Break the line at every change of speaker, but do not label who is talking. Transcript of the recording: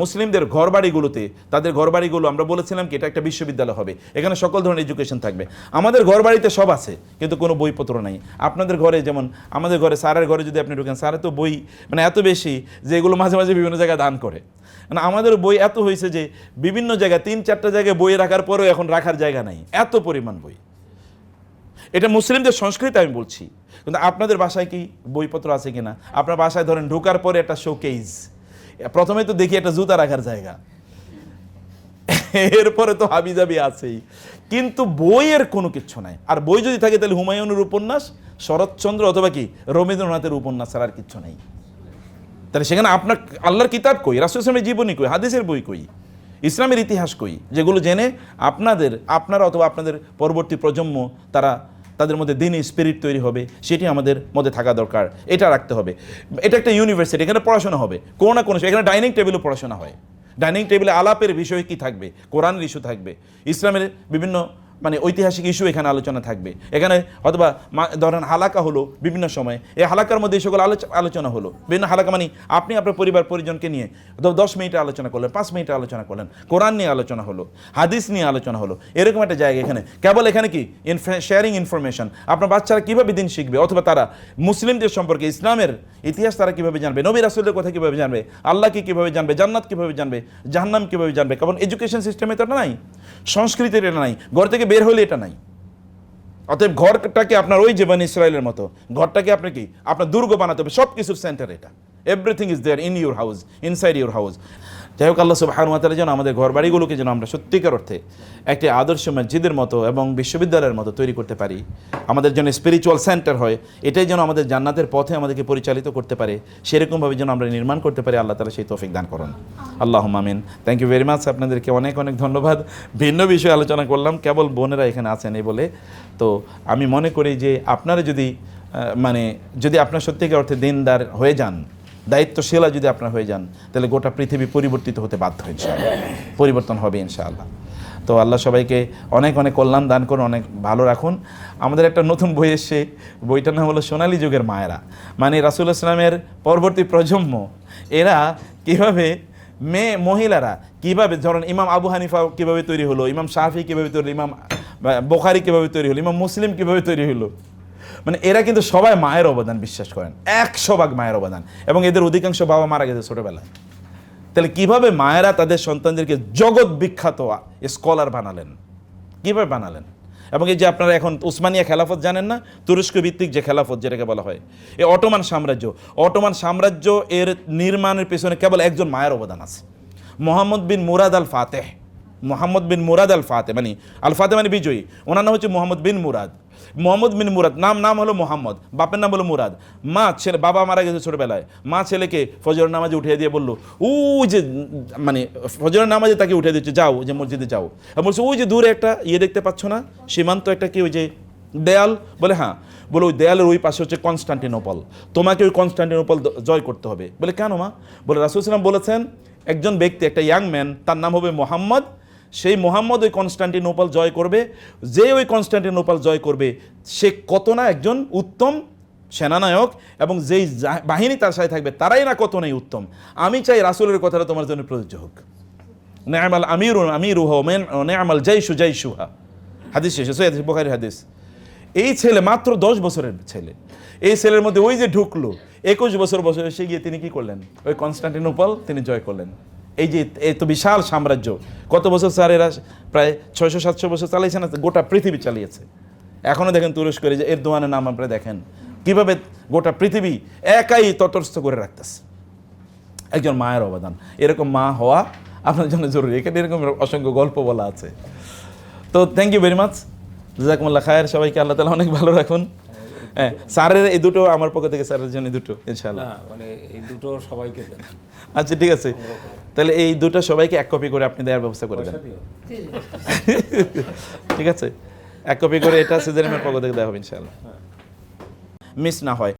মুসলিমদের ঘরবাড়িগুলোতে, তাদের ঘরবাড়িগুলো আমরা বলেছিলাম কি, এটা একটা বিশ্ববিদ্যালয় হবে। এখানে সকল ধরনের এডুকেশন থাকবে। আমাদের ঘরবাড়িতে সব আছে, কিন্তু কোনো বইপত্র নাই। আপনাদের ঘরে যেমন, আমাদের ঘরে স্যারের ঘরে যদি আপনি ঢুকেন, স্যারে তো বই মানে এত বেশি যে এগুলো মাঝে মাঝে বিভিন্ন জায়গায় দান করে। মানে আমাদের বই এত হয়েছে যে বিভিন্ন জায়গায়, তিন চারটা জায়গায় বই রাখার পরেও এখন রাখার জায়গা নাই। এত পরিমাণ বই। এটা মুসলিমদের সংস্কৃতি, আমি বলছি। কিন্তু আপনাদের বাসায় কি বইপত্র আছে কিনা? আপনার বাসায় ধরেন ঢোকার পরে একটা শোকেজ প্রথমে তো দেখি একটা জুতা রাখার জায়গা। এরপরে তো হাবি হাবিজাবি আছেই। কিন্তু বইয়ের কোনো কিচ্ছু নাই। আর বই যদি থাকে তাহলে হুমায়ুনের উপন্যাস, শরৎচন্দ্র অথবা কি, রবীন্দ্রনাথের উপন্যাস আর কিচ্ছু নেই। তাহলে সেখানে আপনার আল্লাহর কিতাব কই? রাসুল ইসলামের জীবনী কই? হাদিসের বই কই? ইসলামের ইতিহাস কই? যেগুলো জেনে আপনাদের, আপনারা অথবা আপনাদের পরবর্তী প্রজন্ম, তারা তাদের মধ্যে দিনই স্পিরিট তৈরি হবে, সেটি আমাদের মধ্যে থাকা দরকার। এটা রাখতে হবে। এটা একটা ইউনিভার্সিটি এখানে পড়াশোনা হবে। কোনো না কোনো, এখানে ডাইনিং টেবিলও পড়াশোনা হয়। ডাইনিং টেবিলে আলাপের বিষয় কি থাকবে? কোরআনের ইস্যু থাকবে। ইসলামের বিভিন্ন মানে ঐতিহাসিক ইস্যু এখানে আলোচনা থাকবে। এখানে অথবা ধরেন হালাকা হলো বিভিন্ন সময়। এই হালাকার মধ্যে এই সকল আলোচ- আলোচনা হলো। বিভিন্ন হালাকা মানে আপনি আপনার পরিবার, পরিজনকে নিয়ে দশ মিনিটে আলোচনা করলেন, পাঁচ মিনিটে আলোচনা করলেন, কোরআন নিয়ে আলোচনা হলো, হাদিস নিয়ে আলোচনা হলো, এরকম একটা জায়গা এখানে। কেবল এখানে কি? শেয়ারিং ইনফরমেশন আপনার বাচ্চারা কীভাবে দিন শিখবে? অথবা তারা মুসলিমদের সম্পর্কে ইসলামের ইতিহাস তারা কীভাবে জানবে? নবী রাসুলের কথা কীভাবে জানবে? আল্লাহকে কীভাবে জানবে? জান্নাত কীভাবে জানবে? জাহান্নাম কীভাবে জানবে? কারণ এডুকেশন সিস্টেমে তো নাই। সংস্কৃতির এটা নাই। ঘর থেকে বের হলে এটা নাই। অতএব ঘরটাকে আপনার ওই জীবন ইসরায়েলের মতো, ঘরটাকে আপনি কি? আপনার দুর্গ বানাতে হবে সব কিছুর সেন্টার এটা। Everything is there in your house inside your house যাই হোক, আল্লাহ সুবাহ যেন আমাদের ঘর বাড়িগুলোকে যেন আমরা সত্যিকার অর্থে একটি আদর্শ মসজিদের মতো এবং বিশ্ববিদ্যালয়ের মতো তৈরি করতে পারি। আমাদের জন্য স্পিরিচুয়াল সেন্টার হয়, এটাই যেন আমাদের জান্নাতের পথে আমাদেরকে পরিচালিত করতে পারে, সেরকমভাবে যেন আমরা নির্মাণ করতে পারি। আল্লাহ তালা সেই তৌফিক দান করুন। আল্লাহ মামিন থ্যাংক ইউ ভেরি মাচ আপনাদেরকে অনেক অনেক ধন্যবাদ। ভিন্ন বিষয়ে আলোচনা করলাম, কেবল বোনেরা এখানে আছেন এই বলে। তো আমি মনে করি যে আপনারা যদি মানে যদি আপনার সত্যিকার অর্থে দিনদার হয়ে যান দায়িত্বশীলা যদি আপনার হয়ে যান, তাহলে গোটা পৃথিবী পরিবর্তিত হতে বাধ্য ইনশাআল্লাহ পরিবর্তন হবে ইনশাআল্লাহ। তো আল্লাহ সবাইকে অনেক অনেক কল্যাণ দান করুন, অনেক ভালো রাখুন। আমাদের একটা নতুন বই এসছে, বইটার নাম হলো সোনালী যুগের মায়েরা। মানে রাসুল ইসলামের পরবর্তী প্রজন্ম, এরা কীভাবে মেয়ে, মহিলারা কীভাবে, ধরেন ইমাম আবু হানিফা কীভাবে তৈরি হলো, ইমাম শাহি কীভাবে তৈরি ইমাম বোখারি কীভাবে তৈরি হলো, ইমাম মুসলিম কীভাবে তৈরি হলো মানে এরা কিন্তু সবাই মায়ের অবদান বিশ্বাস করেন। একশো ভাগ মায়ের অবদান। এবং এদের অধিকাংশ বাবা মারা গেছে ছোটবেলায়। তাহলে কীভাবে মায়েরা তাদের সন্তানদেরকে জগৎ বিখ্যাত স্কলার বানালেন? কীভাবে বানালেন? এবং এই যে আপনারা এখন উসমানিয়া খেলাফত জানেন না? তুরস্ক ভিত্তিক যে খেলাফত যেটাকে বলা হয় এই অটোমান সাম্রাজ্য। অটোমান সাম্রাজ্য এর নির্মাণের পেছনে কেবল একজন মায়ের অবদান আছে। Mohammad bin Murad al Fateh Mohammad bin Murad al Fateh মানে আল ফাতে মানে বিজয়ী। ওনার নাম হচ্ছে মোহাম্মদ বিন মুরাদ। মোহাম্মদ বিন মুরাদ, নাম নাম হলো মোহাম্মদ, বাপের নাম হলো মুরাদ। মা, ছেলে, বাবা মারা গেছে ছোটবেলায়। মা ছেলেকে ফজরের নামাজে উঠিয়ে দিয়ে বলল ও যে মানে ফজরের নামাজে তাকে উঠিয়ে দিচ্ছে, যাও, যে মসজিদে যাও। বলছে, ওই যে দূরে একটা ইয়ে দেখতে পাচ্ছ না? সীমান্ত একটা কি ওই যে দেয়াল? বলে হ্যাঁ। বলে, ওই দেয়ালের ওই পাশে হচ্ছে কনস্টান্টিনোপল। তোমাকে ওই কনস্টান্টিনোপল জয় করতে হবে। বলে, কেন মা? বলে, রাসুল ইসলাম বলেছেন, একজন ব্যক্তি, একটা ইয়াং ম্যান, তার নাম হবে মোহাম্মদ সেই মোহাম্মদ ওই কনস্টান্টিনোপল জয় করবে, যে ওই কনস্টান্টিনোপল জয় করবে, সে কত না একজন উত্তম সেনানায়ক এবং যেই বাহিনী তার সাথে থাকবে, তারাই না কত নেই উত্তম। আমি চাই রাসুলের কথাটা তোমার জন্য প্রযোজ্য হোক। নেয়ামাল আমির আমির নেয়ামাল জাইশু জাইশুহা। হাদিস শেষে, সৈয়দ বোখারি হাদিস। এই ছেলে মাত্র দশ বছরের ছেলে। এই ছেলের মধ্যে ওই যে ঢুকলো, একুশ বছর বছরে সে গিয়ে তিনি কি করলেন? ওই কনস্টান্টিনোপল তিনি জয় করলেন। এই যে এত বিশাল সাম্রাজ্য। কত বছর স্যার এরা প্রায় ছয়শো, সাতশো বছর চালিয়েছে না? গোটা পৃথিবী চালিয়েছে। এখনও দেখেন তুরস্করে যে এর দোয়ানের নাম আপনারা দেখেন। কীভাবে গোটা পৃথিবী একাই তটস্থ করে রাখতেছে। একজন মায়ের অবদান। এরকম মা হওয়া আপনার জন্য জরুরি। এখানে এরকম অসংখ্য গল্প বলা আছে। তো থ্যাংক ইউ ভেরি মাচ জাজাকুমুল্লাহ খায়ের সবাইকে আল্লাহ তালা অনেক ভালো রাখুন। হ্যাঁ স্যারের এই দুটো আমার পক্ষ থেকে স্যারের জন্য দুটো ইনশাআল্লাহ।
মানে এই দুটো সবাইকে
আচ্ছা ঠিক আছে। তাহলে এই দুটো সবাইকে এক কপি করে আপনি দেওয়ার ব্যবস্থা করে দেন। ঠিক আছে। এক কপি করে এটা সিজনের পক্ষ থেকে দেওয়া হবে ইনশাআল্লাহ। মিস না হয়।